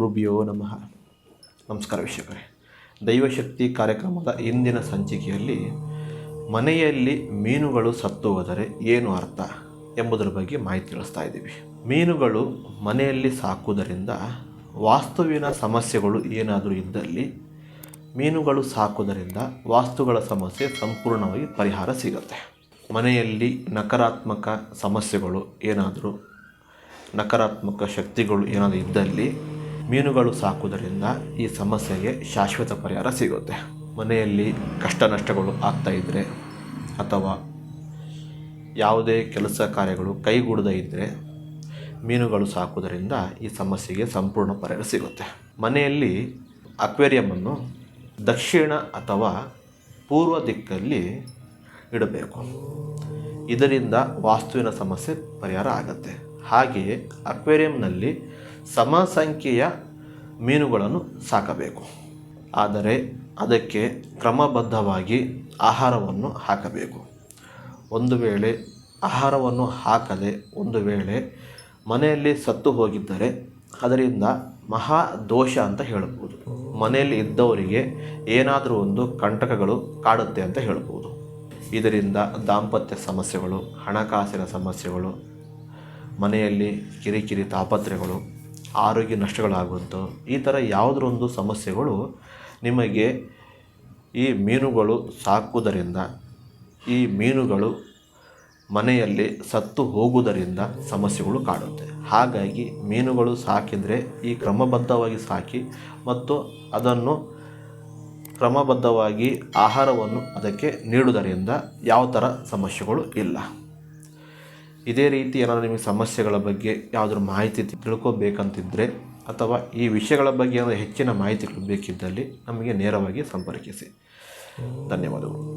ಗುರುಭ್ಯೋ ನಮಃ. ನಮಸ್ಕಾರ ವೀಕ್ಷಕರೇ. ದೈವಶಕ್ತಿ ಕಾರ್ಯಕ್ರಮದ ಇಂದಿನ ಸಂಚಿಕೆಯಲ್ಲಿ ಮನೆಯಲ್ಲಿ ಮೀನುಗಳು ಸತ್ತು ಹೋದರೆ ಏನು ಅರ್ಥ ಎಂಬುದರ ಬಗ್ಗೆ ಮಾಹಿತಿ ತಿಳಿಸ್ತಾ ಇದ್ದೀವಿ. ಮೀನುಗಳು ಮನೆಯಲ್ಲಿ ಸಾಕುವುದರಿಂದ ವಾಸ್ತುವಿನ ಸಮಸ್ಯೆಗಳು ಏನಾದರೂ ಇದ್ದಲ್ಲಿ ಮೀನುಗಳು ಸಾಕುವುದರಿಂದ ವಾಸ್ತುಗಳ ಸಮಸ್ಯೆ ಸಂಪೂರ್ಣವಾಗಿ ಪರಿಹಾರ ಸಿಗುತ್ತೆ. ಮನೆಯಲ್ಲಿ ನಕಾರಾತ್ಮಕ ಸಮಸ್ಯೆಗಳು ಏನಾದರೂ, ನಕಾರಾತ್ಮಕ ಶಕ್ತಿಗಳು ಏನಾದರೂ ಇದ್ದಲ್ಲಿ ಮೀನುಗಳು ಸಾಕುವುದರಿಂದ ಈ ಸಮಸ್ಯೆಗೆ ಶಾಶ್ವತ ಪರಿಹಾರ ಸಿಗುತ್ತೆ. ಮನೆಯಲ್ಲಿ ಕಷ್ಟ ನಷ್ಟಗಳು ಆಗ್ತಾ ಇದ್ದರೆ ಅಥವಾ ಯಾವುದೇ ಕೆಲಸ ಕಾರ್ಯಗಳು ಕೈಗೂಡದೇ ಇದ್ದರೆ ಮೀನುಗಳು ಸಾಕುವುದರಿಂದ ಈ ಸಮಸ್ಯೆಗೆ ಸಂಪೂರ್ಣ ಪರಿಹಾರ ಸಿಗುತ್ತೆ. ಮನೆಯಲ್ಲಿ ಅಕ್ವೇರಿಯಮನ್ನು ದಕ್ಷಿಣ ಅಥವಾ ಪೂರ್ವ ದಿಕ್ಕಲ್ಲಿ ಇಡಬೇಕು. ಇದರಿಂದ ವಾಸ್ತುವಿನ ಸಮಸ್ಯೆ ಪರಿಹಾರ ಆಗುತ್ತೆ. ಹಾಗೆಯೇ ಅಕ್ವೇರಿಯಂನಲ್ಲಿ ಸಮ ಸಂಖ್ಯೆಯ ಮೀನುಗಳನ್ನು ಸಾಕಬೇಕು. ಆದರೆ ಅದಕ್ಕೆ ಕ್ರಮಬದ್ಧವಾಗಿ ಆಹಾರವನ್ನು ಹಾಕಬೇಕು. ಒಂದು ವೇಳೆ ಆಹಾರವನ್ನು ಹಾಕದೆ ಒಂದು ವೇಳೆ ಮನೆಯಲ್ಲಿ ಸತ್ತು ಹೋಗಿದ್ದರೆ ಅದರಿಂದ ಮಹಾ ದೋಷ ಅಂತ ಹೇಳಬಹುದು. ಮನೆಯಲ್ಲಿ ಇದ್ದವರಿಗೆ ಏನಾದರೂ ಒಂದು ಕಂಟಕಗಳು ಕಾಡುತ್ತೆ ಅಂತ ಹೇಳಬಹುದು. ಇದರಿಂದ ದಾಂಪತ್ಯ ಸಮಸ್ಯೆಗಳು, ಹಣಕಾಸಿನ ಸಮಸ್ಯೆಗಳು, ಮನೆಯಲ್ಲಿ ಕಿರಿಕಿರಿ ತಾಪತ್ರೆಗಳು ಆರೋಗ್ಯ ನಷ್ಟಗಳಾಗುವಂಥ ಈ ಥರ ಯಾವುದರೊಂದು ಸಮಸ್ಯೆಗಳು ನಿಮಗೆ ಈ ಮೀನುಗಳು ಸಾಕುವುದರಿಂದ, ಈ ಮೀನುಗಳು ಮನೆಯಲ್ಲಿ ಸತ್ತು ಹೋಗುವುದರಿಂದ ಸಮಸ್ಯೆಗಳು ಕಾಡುತ್ತೆ. ಹಾಗಾಗಿ ಮೀನುಗಳು ಸಾಕಿದರೆ ಈ ಕ್ರಮಬದ್ಧವಾಗಿ ಸಾಕಿ ಮತ್ತು ಅದನ್ನು ಕ್ರಮಬದ್ಧವಾಗಿ ಆಹಾರವನ್ನು ಅದಕ್ಕೆ ನೀಡುವುದರಿಂದ ಯಾವ ಥರ ಸಮಸ್ಯೆಗಳು ಇಲ್ಲ. ಇದೇ ರೀತಿ ಏನಾದರೂ ನಿಮಗೆ ಸಮಸ್ಯೆಗಳ ಬಗ್ಗೆ ಯಾವುದಾದ್ರು ಮಾಹಿತಿ ತಿಳ್ಕೊಬೇಕಂತಿದ್ದರೆ ಅಥವಾ ಈ ವಿಷಯಗಳ ಬಗ್ಗೆ ಏನಾದರೂ ಹೆಚ್ಚಿನ ಮಾಹಿತಿಗಳು ಬೇಕಿದ್ದಲ್ಲಿ ನಮಗೆ ನೇರವಾಗಿ ಸಂಪರ್ಕಿಸಿ. ಧನ್ಯವಾದಗಳು.